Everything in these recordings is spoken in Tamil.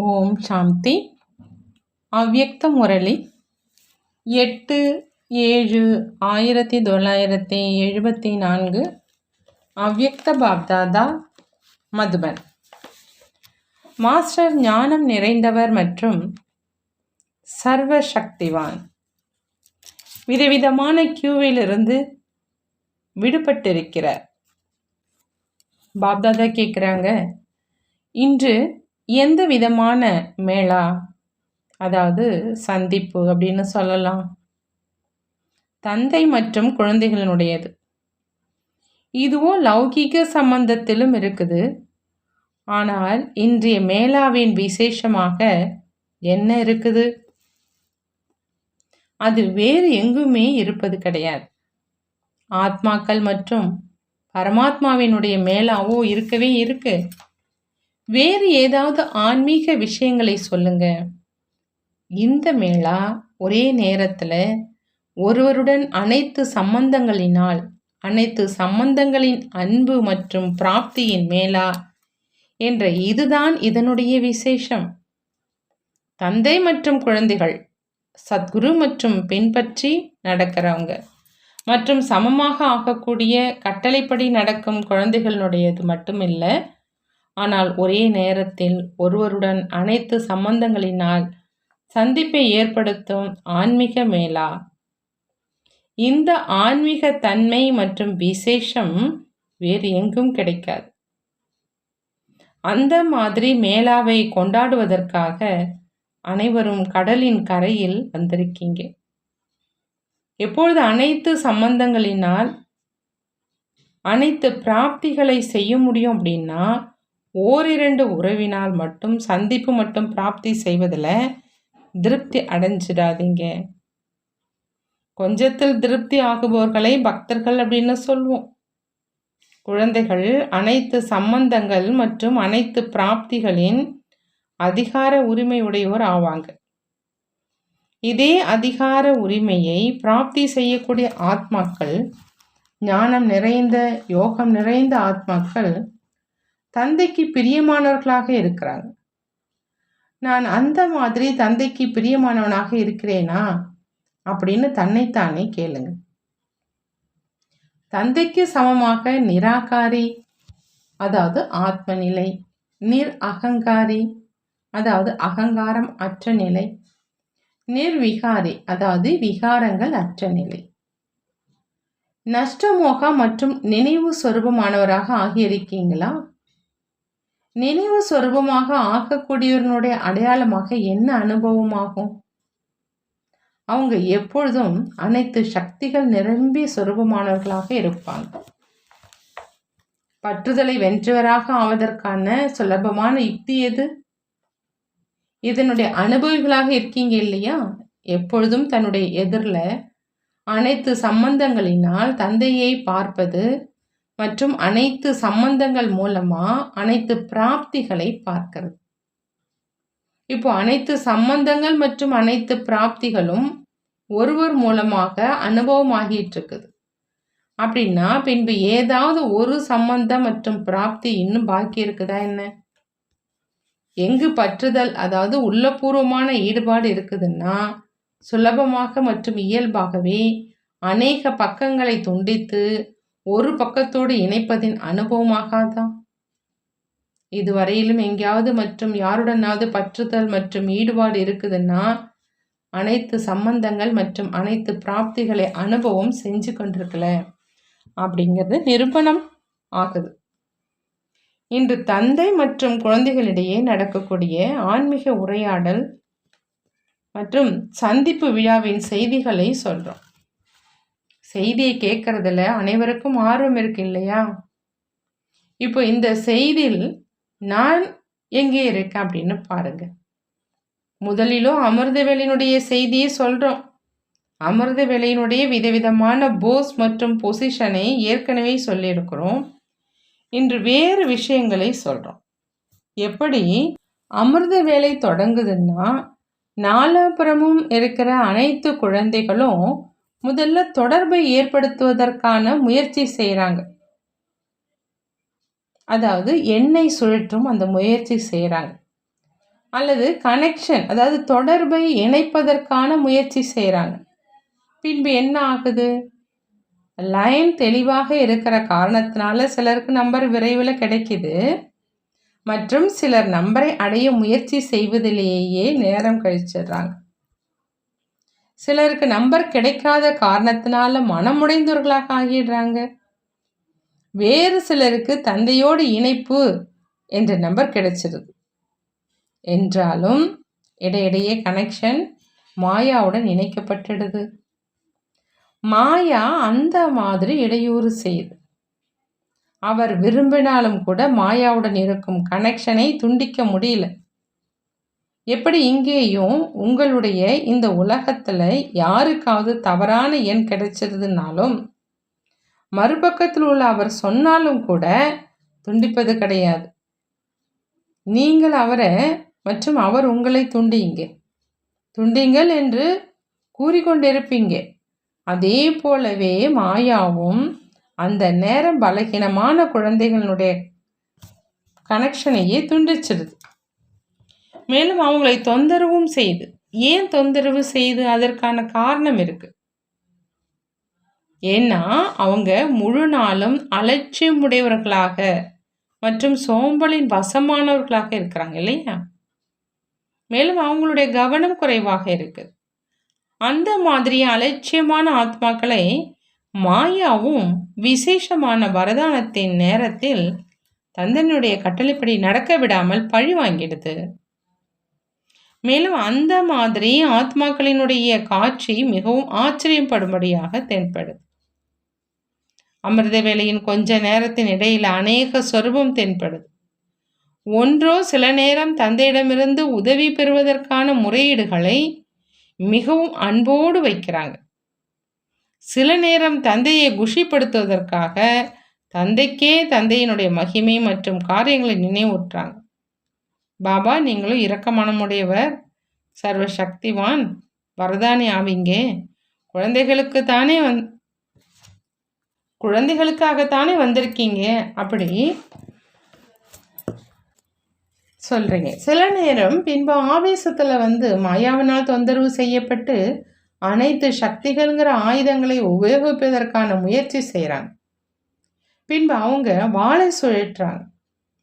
ஓம் சாந்தி. அவ்யக்த முரளி. எட்டு ஏழு ஆயிரத்தி தொள்ளாயிரத்தி எழுபத்தி நான்கு. அவ்யக்த பாப்தாதா மதுபன். மாஸ்டர் ஞானம் நிறைந்தவர் மற்றும் சர்வ சக்திவான் விதவிதமான கியூவிலிருந்து விடுபட்டிருக்கிறார். பாப்தாதா கேட்குறாங்க இன்று எந்த விதமான மேளா? அதாவது சந்திப்பு அப்படின்னு சொல்லலாம். தந்தை மற்றும் குழந்தைகளினுடையது. இதுவோ லௌகீக சம்பந்தத்திலும் இருக்குது. ஆனால் இன்றைய மேளாவின் விசேஷமாக என்ன இருக்குது? அது வேறு எங்குமே இருப்பது கிடையாது. ஆத்மாக்கள் மற்றும் பரமாத்மாவினுடைய மேலாவோ இருக்கவே இருக்கு. வேறு ஏதாவது ஆன்மீக விஷயங்களை சொல்லுங்க. இந்த மேளா ஒரே நேரத்தில் ஒருவருடன் அனைத்து சம்பந்தங்களினால் அனைத்து சம்பந்தங்களின் அன்பு மற்றும் பிராப்தியின் மேலா என்ற இதுதான் இதனுடைய விசேஷம். தந்தை மற்றும் குழந்தைகள் சத்குரு மற்றும் பின்பற்றி நடக்கிறவங்க மற்றும் சமமாக ஆகக்கூடிய கட்டளைப்படி நடக்கும் குழந்தைகளினுடையது மட்டுமில்லை ஆனால் ஒரே நேரத்தில் ஒருவருடன் அனைத்து சம்பந்தங்களினால் சந்திப்பை ஏற்படுத்தும் ஆன்மீக மேலா இந்த ஆன்மீக தன்மை மற்றும் விசேஷம் வேறு எங்கும் கிடைக்காது. அந்த மாதிரி மேலாவை கொண்டாடுவதற்காக அனைவரும் கடலின் கரையில் வந்திருக்கீங்க. எப்பொழுது அனைத்து சம்பந்தங்களினால் அனைத்து பிராப்திகளை செய்ய முடியும் அப்படின்னா ஓரிரண்டு உறவினால் மட்டும் சந்திப்பு மட்டும் பிராப்தி செய்வதில் திருப்தி அடைஞ்சிடாதீங்க. கொஞ்சத்தில் திருப்தி ஆகுபவர்களை பக்தர்கள் அப்படின்னு சொல்லுவோம் குழந்தைகள் அனைத்து சம்பந்தங்கள் மற்றும் அனைத்து பிராப்திகளின் அதிகார உரிமை உடையோர் ஆவாங்க. இதே அதிகார உரிமையை பிராப்தி செய்யக்கூடிய ஆத்மாக்கள் ஞானம் நிறைந்த யோகம் நிறைந்த ஆத்மாக்கள் தந்தைக்கு பிரியமானவர்களாக இருக்கிறாங்க. நான் அந்த மாதிரி தந்தைக்கு பிரியமானவனாக இருக்கிறேனா? அப்படின்னு தன்னைத்தானே கேளுங்க. தந்தைக்கு சமமாக நிராகாரி அதாவது ஆத்ம நிலை நிர் அகங்காரி அதாவது அகங்காரம் அற்ற நிலை நிர்விகாரி அதாவது விகாரங்கள் அற்ற நிலை. நஷ்டமோக மற்றும் நினைவு சொரூபமானவராக ஆகியிருக்கீங்களா? நினைவு சொரூபமாக ஆக்கக்கூடியவனுடைய அடையாளமாக என்ன அனுபவமாகும்? அவங்க எப்பொழுதும் அனைத்து சக்திகள் நிரம்பி சொரூபமானவர்களாக இருப்பாங்க. பற்றுதலை வென்றவராக ஆவதற்கான சுலபமான யுக்தி எது? இதனுடைய அனுபவிகளாக இருக்கீங்க இல்லையா? எப்பொழுதும் தன்னுடைய எதிரில் அனைத்து சம்பந்தங்களினால் தந்தையை பார்ப்பது மற்றும் அனைத்து சம்பந்தங்கள் மூலமா அனைத்து பிராப்திகளை பார்க்கிறது. இப்போ அனைத்து சம்பந்தங்கள் மற்றும் அனைத்து பிராப்திகளும் ஒருவர் மூலமாக அனுபவமாகிட்டு இருக்குது அப்படின்னா பின்பு ஏதாவது ஒரு சம்பந்தம் மற்றும் பிராப்தி இன்னும் பாக்கி இருக்குதா என்ன? எங்கு பற்றுதல் அதாவது உள்ளபூர்வமான ஈடுபாடு இருக்குதுன்னா சுலபமாக மற்றும் இயல்பாகவே அநேக பக்கங்களை துண்டித்து ஒரு பக்கத்தோடு இணைப்பதின் அனுபவமாகாதா? இதுவரையிலும் எங்கேயாவது மற்றும் யாருடனாவது பற்றுதல் மற்றும் ஈடுபாடு இருக்குதுன்னா அனைத்து சம்பந்தங்கள் மற்றும் அனைத்து பிராப்திகளை அனுபவம் செஞ்சு கொண்டிருக்கல. அப்படிங்கிறது நிரூபணம் ஆகுது. இன்று தந்தை மற்றும் குழந்தைகளிடையே நடக்கக்கூடிய ஆன்மீக உரையாடல் மற்றும் சந்திப்பு விழாவின் செய்திகளை சொல்கிறோம் செய்தியை கேட்கறதுல அனைவருக்கும் ஆர்வம் இருக்கு இல்லையா? இப்போ இந்த செய்தியில் நான் எங்கே இருக்கேன் அப்படின்னு பாருங்க. முதலிலும் அமிர்த வேலையினுடைய செய்தியை சொல்கிறோம் அமிர்த வேலையினுடைய விதவிதமான போஸ் மற்றும் பொசிஷனை ஏற்கனவே சொல்லியிருக்கிறோம். இன்று வேறு விஷயங்களை சொல்கிறோம் எப்படி அமிர்த வேலை தொடங்குதுன்னா நாலாபுரமும் இருக்கிற அனைத்து குழந்தைகளும் முதல்ல தொடர்பை ஏற்படுத்துவதற்கான முயற்சி செய்கிறாங்க அதாவது எண்ணெய் சுழற்றும் அந்த முயற்சி செய்கிறாங்க அல்லது கனெக்ஷன் அதாவது தொடர்பை இணைப்பதற்கான முயற்சி செய்கிறாங்க பின்பு என்ன ஆகுது? லைன் தெளிவாக இருக்கிற காரணத்தினால சிலருக்கு நம்பர் விரைவில் கிடைக்குது. மற்றும் சிலர் நம்பரை அடைய முயற்சி செய்வதிலேயே நேரம் கழிச்சிடுறாங்க. சிலருக்கு நம்பர் கிடைக்காத காரணத்தினால மனமுடைந்தவர்களாக ஆகிடுறாங்க. வேறு சிலருக்கு தந்தையோடு இணைப்பு என்ற நம்பர் கிடைச்சிருது. என்றாலும் இடையிடையே கனெக்ஷன் மாயாவுடன் இணைக்கப்பட்டுடுது. மாயா அந்த மாதிரி இடையூறு செய்யுது. அவர் விரும்பினாலும் கூட மாயாவுடன் இருக்கும் கனெக்ஷனை துண்டிக்க முடியல. எப்படி இங்கேயும் உங்களுடைய இந்த உலகத்தில் யாருக்காவது தவறான எண் கிடைச்சிருதுனாலும் மறுபக்கத்தில் உள்ள அவர் சொன்னாலும் கூட துண்டிப்பது கிடையாது. நீங்கள் அவரை மற்றும் அவர் உங்களை துண்டிங்க துண்டிங்கள் என்று கூறிக்கொண்டிருப்பீங்க. அதே போலவே மாயாவும் அந்த நேரம் பலகீனமான குழந்தைகளுடைய கனெக்ஷனையே துண்டிச்சிடுது மேலும் அவங்களை தொந்தரவும் செய்து. ஏன் தொந்தரவு செய்து அதற்கான காரணம் இருக்கு? ஏன்னா அவங்க முழு நாளும் அலட்சியமுடையவர்களாக மற்றும் சோம்பலின் வசமானவர்களாக இருக்கிறாங்க இல்லையா? மேலும் அவங்களுடைய கவனம் குறைவாக இருக்குது அந்த மாதிரி அலட்சியமான ஆத்மாக்களை மாயாவும் விசேஷமான வரதானத்தின் நேரத்தில் தந்தனுடைய கட்டளைப்படி நடக்க விடாமல் பழி வாங்கிடுது. மேலும் அந்த மாதிரி ஆத்மாக்களினுடைய காட்சி மிகவும் ஆச்சரியப்படும்படியாக தென்படுது. அமிர்த வேலையின் கொஞ்ச நேரத்தின் இடையில் அநேக சொருபம் தென்படுது. ஒன்றோ சில நேரம் தந்தையிடமிருந்து உதவி பெறுவதற்கான முறையீடுகளை மிகவும் அன்போடு வைக்கிறாங்க. சில நேரம் தந்தையை குஷிப்படுத்துவதற்காக தந்தைக்கே தந்தையினுடைய மகிமை மற்றும் காரியங்களை நினைவூட்டுறாங்க. பாபா நீங்களும் இரக்கமனமுடையவர் சர்வ சக்திவான் வரதானி ஆவீங்க. குழந்தைகளுக்கு தானே வந் குழந்தைகளுக்காகத்தானே வந்திருக்கீங்க அப்படி சொல்கிறீங்க சில நேரம் பின்பு ஆவேசத்தில் வந்து மாயாவினால் தொந்தரவு செய்யப்பட்டு அனைத்து சக்திகள்ங்கிற ஆயுதங்களை உபயோகிப்பதற்கான முயற்சி செய்கிறாங்க பின்பு அவங்க வாழை சுழற்றாங்க.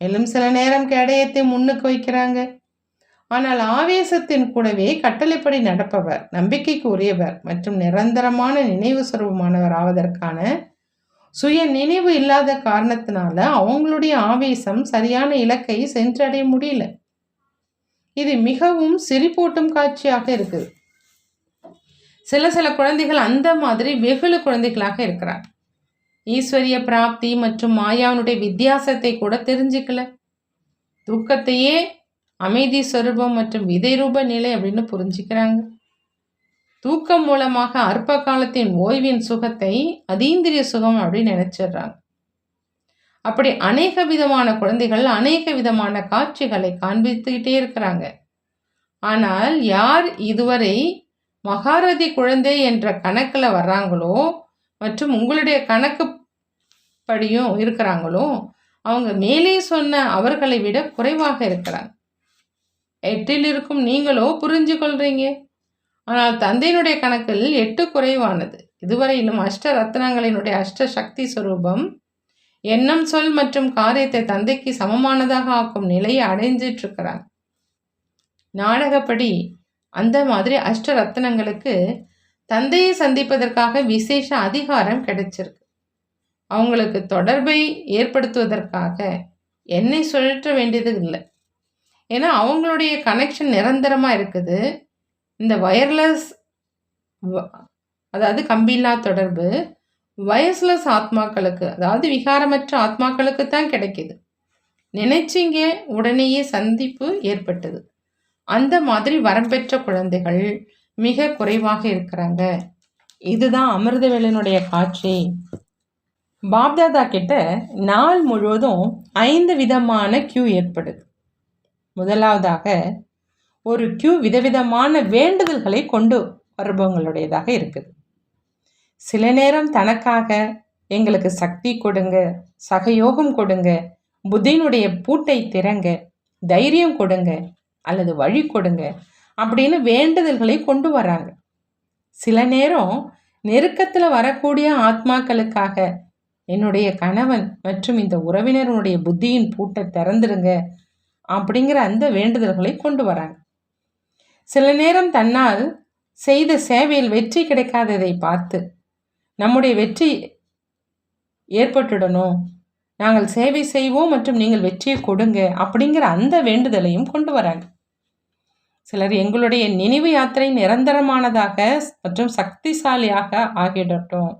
மேலும் சில நேரம் கேடயத்தை முன்னுக்கு வைக்கிறாங்க. ஆனால் ஆவேசத்தின் கூடவே கட்டளைப்படி நடப்பவர் நம்பிக்கைக்கு உரியவர் மற்றும் நிரந்தரமான நினைவு சுரூபமானவர் ஆவதற்கான சுய நினைவு இல்லாத காரணத்தினால அவங்களுடைய ஆவேசம் சரியான இலக்கை சென்றடைய முடியல. இது மிகவும் சிரிப்பூட்டும் காட்சியாக இருக்குது. சில சில குழந்தைகள் அந்த மாதிரி வெகுளு குழந்தைகளாக இருக்கிறார் ஈஸ்வரிய பிராப்தி மற்றும் மாயாவனுடைய வித்தியாசத்தை கூட தெரிஞ்சுக்கல. தூக்கத்தையே அமைதி சொரூபம் மற்றும் விதை ரூப நிலை அப்படின்னு புரிஞ்சுக்கிறாங்க. தூக்கம் மூலமாக அற்ப காலத்தின் ஓய்வின் சுகத்தை அதீந்திரிய சுகம் அப்படின்னு நினைச்சிடுறாங்க. அப்படி அநேக விதமான குழந்தைகள் அநேக விதமான காட்சிகளை காண்பித்துக்கிட்டே இருக்கிறாங்க. ஆனால் யார் இதுவரை மகாரதி குழந்தை என்ற கணக்கில் வர்றாங்களோ மற்றும் உங்களுடைய கணக்கு படியும் இருக்கிறாங்களோ அவங்க மேலே சொன்ன அவர்களை விட குறைவாக இருக்கிறாங்க. எட்டில் இருக்கும் நீங்களோ புரிஞ்சு கொள்றீங்க ஆனால் தந்தையினுடைய கணக்கில் எட்டு குறைவானது. இதுவரையிலும் அஷ்ட ரத்னங்களினுடைய அஷ்ட சக்தி சுரூபம் எண்ணம் சொல் மற்றும் காரியத்தை தந்தைக்கு சமமானதாக ஆக்கும் நிலையை அடைஞ்சிட்டு இருக்கிறாங்க நாடகப்படி அந்த மாதிரி அஷ்ட ரத்னங்களுக்கு தந்தையை சந்திப்பதற்காக விசேஷ அதிகாரம் கிடைச்சிருக்கு. அவங்களுக்கு தொடர்பை ஏற்படுத்துவதற்காக என்னை சுழற்ற வேண்டியது இல்லை. ஏன்னா அவங்களுடைய கனெக்ஷன் நிரந்தரமாக இருக்குது. இந்த வயர்லெஸ் அதாவது கம்பில்லா தொடர்பு வயஸ்லெஸ் ஆத்மாக்களுக்கு அதாவது விகாரமற்ற ஆத்மாக்களுக்கு தான் கிடைக்கிது. நினைச்சிங்க உடனேயே சந்திப்பு ஏற்பட்டது. அந்த மாதிரி வரம்பெற்ற குழந்தைகள் மிக குறைவாக இருக்கிறாங்க. இதுதான் அமிர்தவேலனுடைய காட்சி. பாப்தாதா கிட்ட நாள் முழுவதும் ஐந்து விதமான கியூ ஏற்படுது. முதலாவதாக ஒரு கியூ விதவிதமான வேண்டுதல்களை கொண்டு வருபவங்களுடையதாக இருக்குது. சில நேரம் தனக்காக எங்களுக்கு சக்தி கொடுங்க சகயோகம் கொடுங்க புத்தியினுடைய பூட்டை திறங்க தைரியம் கொடுங்க அல்லது வழி கொடுங்க அப்படின்னு வேண்டுதல்களை கொண்டு வராங்க. சில நேரம் நெருக்கத்தில் வரக்கூடிய ஆத்மாக்களுக்காக என்னுடைய கணவன் மற்றும் இந்த உறவினருடைய புத்தியின் பூட்டை திறந்துருங்க அப்படிங்கிற அந்த வேண்டுதல்களை கொண்டு வராங்க. சில நேரம் தன்னால் செய்த சேவையில் வெற்றி கிடைக்காததை பார்த்து நம்முடைய வெற்றி ஏற்பட்டுடணும் நாங்கள் சேவை செய்வோம் மற்றும் நீங்கள் வெற்றியை கொடுங்க அப்படிங்கிற அந்த வேண்டுதலையும் கொண்டு வராங்க. சிலர் எங்களுடைய நினைவு யாத்திரை நிரந்தரமானதாக மற்றும் சக்திசாலியாக ஆகிடட்டும்.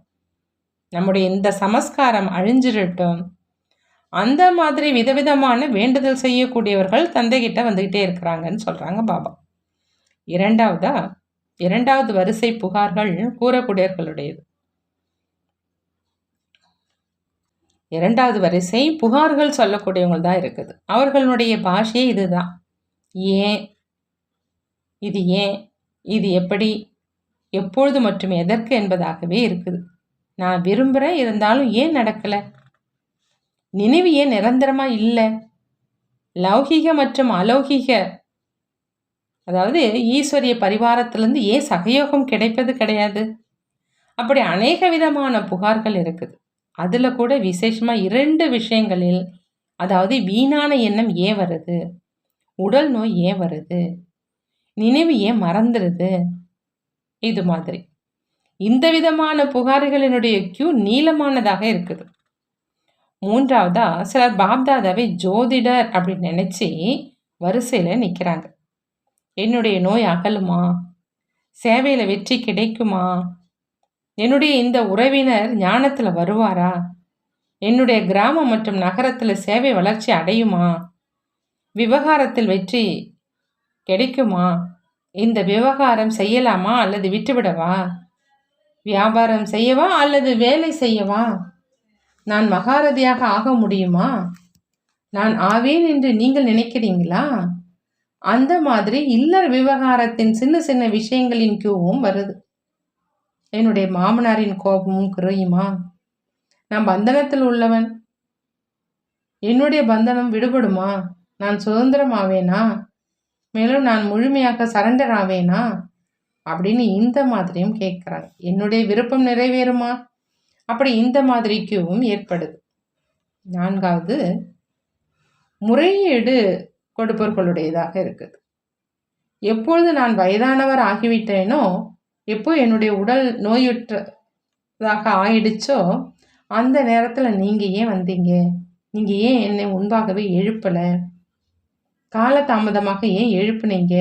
நம்முடைய இந்த சமஸ்காரம் அழிஞ்சிடட்டும். அந்த மாதிரி விதவிதமான வேண்டுதல் செய்யக்கூடியவர்கள் தந்தைகிட்ட வந்துக்கிட்டே இருக்கிறாங்கன்னு சொல்கிறாங்க பாபா. இரண்டாவதா? இரண்டாவது வரிசை புகார்கள் கூறக்கூடியவர்களுடையது. இரண்டாவது வரிசை புகார்கள் சொல்லக்கூடியவங்க தான் இருக்குது. அவர்களுடைய பாஷையே இதுதான். ஏன்? இது ஏன்? இது எப்படி? எப்பொழுது மற்றும் எதற்கு என்பதாகவே இருக்குது. நான் விரும்புகிறேன் இருந்தாலும் ஏன் நடக்கலை? நினைவு ஏன் நிரந்தரமாக இல்லை? லௌகிக மற்றும் அலௌகிக அதாவது ஈஸ்வரிய பரிவாரத்திலேருந்து ஏன் சகயோகம் கிடைப்பது கிடையாது? அப்படி அநேக விதமான புகார்கள் இருக்குது. அதில் கூட விசேஷமாக இரண்டு விஷயங்களில் அதாவது வீணான எண்ணம் ஏன் வருது? உடல் நோய் ஏன் வருது? நினைவு ஏன் மறந்துடுது இது மாதிரி. இந்த விதமான புகார்களினுடைய கியூ நீளமானதாக இருக்குது. மூன்றாவதா சிலர் பாப்தாதாவை ஜோதிடர் அப்படின்னு நினச்சி வரிசையில் நிற்கிறாங்க என்னுடைய நோய் அகலுமா? சேவையில் வெற்றி கிடைக்குமா? என்னுடைய இந்த உறவினர் ஞானத்தில் வருவாரா? என்னுடைய கிராமம் மற்றும் நகரத்தில் சேவை வளர்ச்சி அடையுமா? விவகாரத்தில் வெற்றி கிடைக்குமா? இந்த விவகாரம் செய்யலாமா அல்லது விட்டுவிடவா? வியாபாரம் செய்யவா அல்லது வேலை செய்யவா? நான் மகாரதியாக ஆக முடியுமா? நான் ஆவேன் என்று நீங்கள் நினைக்கிறீங்களா? அந்த மாதிரி இல்லற விவகாரத்தின் சின்ன சின்ன விஷயங்களின் கியூவும் வருது. என்னுடைய மாமனாரின் கோபமும் குறையுமா? நான் பந்தனத்தில் உள்ளவன். என்னுடைய பந்தனம் விடுபடுமா? நான் சுதந்திரமாவேனா மேலும் நான் முழுமையாக சரண்டர் ஆவேனா? அப்படின்னு இந்த மாதிரியும் கேட்குறாங்க. என்னுடைய விருப்பம் நிறைவேறுமா? அப்படி இந்த மாதிரி கியூவும் ஏற்படுது. நான்காவது முறையீடு கொடுப்பவர்களுடையதாக இருக்குது. எப்பொழுது நான் வயதானவர் ஆகிவிட்டேனோ எப்போ என்னுடைய உடல் நோயுற்றதாக ஆயிடுச்சோ அந்த நேரத்தில் நீங்கள் ஏன் வந்தீங்க? நீங்கள் ஏன் என்னை முன்பாகவே எழுப்பலை? காலதாமதமாக ஏன் எழுப்புனீங்க?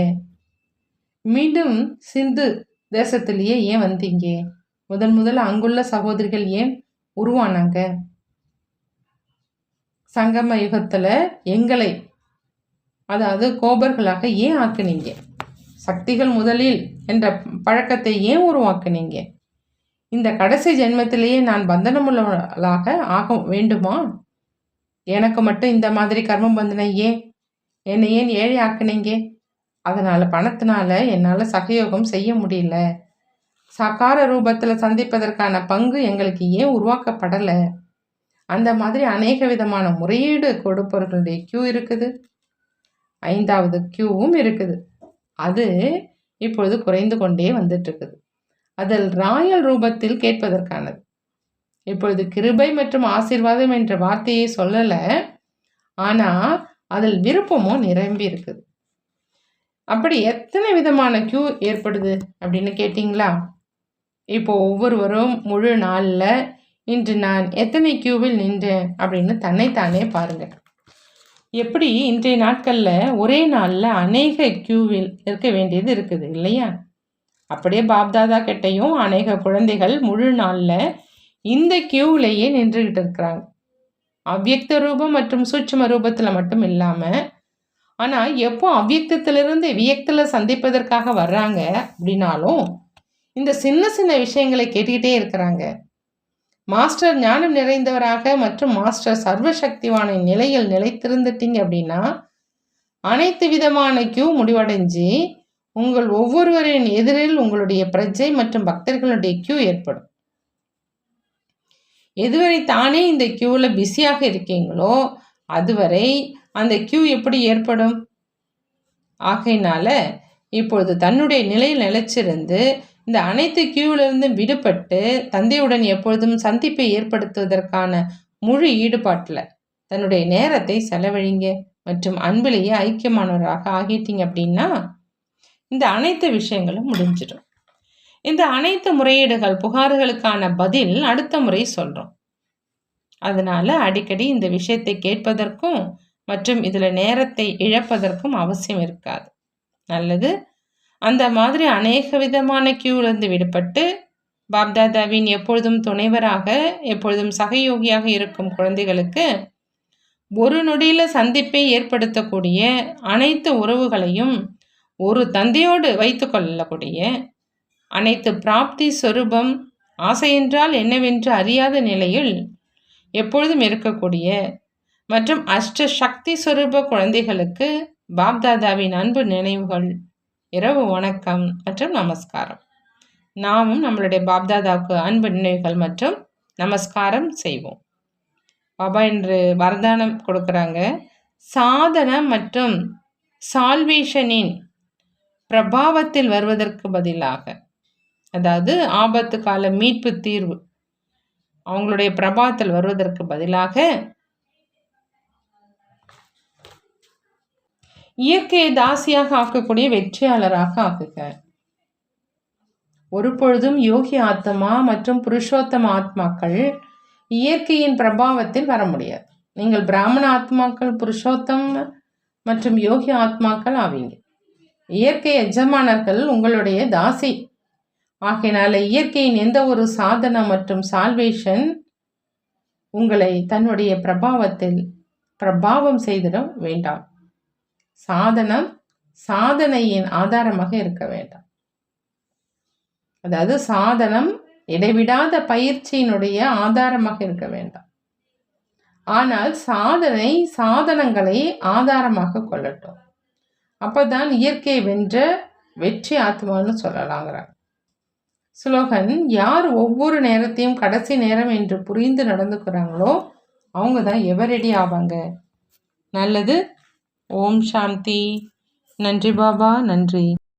மீண்டும் சிந்து தேசத்திலேயே ஏன் வந்தீங்க? முதன் முதல்ல அங்குள்ள சகோதரிகள் ஏன் உருவானாங்க? சங்கம யுகத்தில் எங்களை அதாவது கோபர்களாக ஏன் ஆக்குனீங்க? சக்திகள் முதலில் என்ற பழக்கத்தை ஏன் உருவாக்குனீங்க? இந்த கடைசி ஜென்மத்திலேயே நான் பந்தனமுள்ளவளாக ஆக வேண்டுமா? எனக்கு மட்டும் இந்த மாதிரி கர்ம பந்தனை ஏன் என்னை ஏன் ஏழை ஆக்குனீங்க அதனால் பணத்தினால என்னால் சகயோகம் செய்ய முடியல. சகார ரூபத்தில் சந்திப்பதற்கான பங்கு எங்களுக்கு ஏன் உருவாக்கப்படலை? அந்த மாதிரி அநேக விதமான முறையீடு கொடுப்பவர்களுடைய கியூ இருக்குது. ஐந்தாவது கியூவும் இருக்குது. அது இப்பொழுது குறைந்து கொண்டே வந்துட்டுருக்குது. அதில் ராயல் ரூபத்தில் கேட்பதற்கானது. இப்பொழுது கிருபை மற்றும் ஆசீர்வாதம் என்ற வார்த்தையை சொல்லலை. ஆனால் அதில் விருப்பமும் நிரம்பி இருக்குது அப்படி எத்தனை விதமான கியூ ஏற்படுது அப்படின்னு கேட்டிங்களா? இப்போ ஒவ்வொருவரும் முழு நாளில் இன்று நான் எத்தனை கியூவில் நின்றேன் அப்படின்னு தன்னைத்தானே பாருங்கள் எப்படி இன்றைய நாட்களில் ஒரே நாளில் அநேக கியூவில் இருக்க வேண்டியது இருக்குது இல்லையா? அப்படியே பாப்தாதா கிட்டையும் அநேக குழந்தைகள் முழு நாளில் இந்த கியூவிலேயே நின்றுக்கிட்டு இருக்கிறாங்க. அவ்வியக்த ரூபம் மற்றும் சூட்சம ரூபத்தில் மட்டும் இல்லாமல் ஆனால் எப்போ அவ்வியக்தத்திலிருந்து வியக்தில் சந்திப்பதற்காக வர்றாங்க அப்படின்னாலும் இந்த சின்ன சின்ன விஷயங்களை கேட்டுக்கிட்டே இருக்கிறாங்க. மாஸ்டர் ஞானம் நிறைந்தவராக மற்றும் மாஸ்டர் சர்வசக்திவான நிலையில் நிலைத்திருந்துட்டீங்க அப்படின்னா அனைத்து விதமான கியூ முடிவடைஞ்சு உங்கள் ஒவ்வொருவரின் எதிரில் உங்களுடைய பிரஜை மற்றும் பக்தர்களுடைய கியூ ஏற்படும். எதுவரை தானே இந்த கியூவில் பிஸியாக இருக்கீங்களோ அதுவரை அந்த கியூ எப்படி ஏற்படும்? ஆகையினால இப்பொழுது தன்னுடைய நிலையில் நிலைச்சிருந்து இந்த அனைத்து கியூவிலிருந்து விடுபட்டு தந்தையுடன் எப்பொழுதும் சந்திப்பை ஏற்படுத்துவதற்கான முழு ஈடுபாட்டில் தன்னுடைய நேரத்தை செலவழிங்க மற்றும் அன்பிலேயே ஐக்கியமானவராக ஆகிட்டீங்க அப்படின்னா இந்த அனைத்து விஷயங்களும் முடிஞ்சிடும். இந்த அனைத்து முறையீடுகள் புகார்களுக்கான பதில் அடுத்த முறை சொல்கிறோம் அதனால் அடிக்கடி இந்த விஷயத்தை கேட்பதற்கும் மற்றும் இதில் நேரத்தை இழப்பதற்கும் அவசியம் இருக்காது. நல்லது. அந்த மாதிரி அநேக விதமான கியூலேருந்து விடுபட்டு பாப்தாதாவின் எப்பொழுதும் துணைவராக எப்பொழுதும் சகயோகியாக இருக்கும் குழந்தைகளுக்கு ஒரு நொடியில் சந்திப்பை ஏற்படுத்தக்கூடிய அனைத்து உறவுகளையும் ஒரு தந்தையோடு வைத்து கொள்ளக்கூடிய அனைத்து பிராப்தி சொரூபம் ஆசையென்றால் என்னவென்று அறியாத நிலையில் எப்பொழுதும் இருக்கக்கூடிய மற்றும் அஷ்ட சக்தி சுரூப குழந்தைகளுக்கு பாப்தாதாவின் அன்பு நினைவுகள். இரவு வணக்கம் மற்றும் நமஸ்காரம். நாமும் நம்மளுடைய பாப்தாதாவுக்கு அன்பு நினைவுகள் மற்றும் நமஸ்காரம் செய்வோம். பாபா என்று வரதானம் கொடுக்குறாங்க. சாதனம் மற்றும் சால்வேஷனின் பிரபாவத்தில் வருவதற்கு பதிலாக அதாவது ஆபத்து கால மீட்பு தீர்வு அவங்களுடைய பிரபாவத்தில் வருவதற்கு பதிலாக இயற்கையை தாசியாக ஆக்கக்கூடிய வெற்றியாளராக ஆக்குக. ஒரு பொழுதும் யோகி ஆத்மா மற்றும் புருஷோத்தம ஆத்மாக்கள் இயற்கையின் பிரபாவத்தில் வர முடியாது. நீங்கள் பிராமண ஆத்மாக்கள் புருஷோத்தம் மற்றும் யோகி ஆத்மாக்கள் ஆவீங்க. இயற்கை எஜமானர்கள் உங்களுடைய தாசி. ஆகையினால இயற்கையின் எந்த ஒரு சாதனம் மற்றும் சால்வேஷன் உங்களை தன்னுடைய பிரபாவத்தில் பிரபாவம் செய்திட வேண்டாம். சாதனம் சாதனையின் ஆதாரமாக இருக்க வேண்டாம். அதாவது சாதனம் இடைவிடாத பயிற்சியினுடைய ஆதாரமாக இருக்க வேண்டாம். ஆனால் சாதனை சாதனங்களை ஆதாரமாக கொள்ளட்டும். அப்போதான் இயற்கையை வென்ற வெற்றி ஆத்மான்னு சொல்லலாங்கிறாங்க. ஸ்லோகன் யார் ஒவ்வொரு நேரத்தையும் கடைசி நேரம் என்று புரிந்து நடந்துக்கிறாங்களோ அவங்க தான் எவரெடி ஆவாங்க? நல்லது ஓம் சாந்தி நன்றி பாபா நன்றி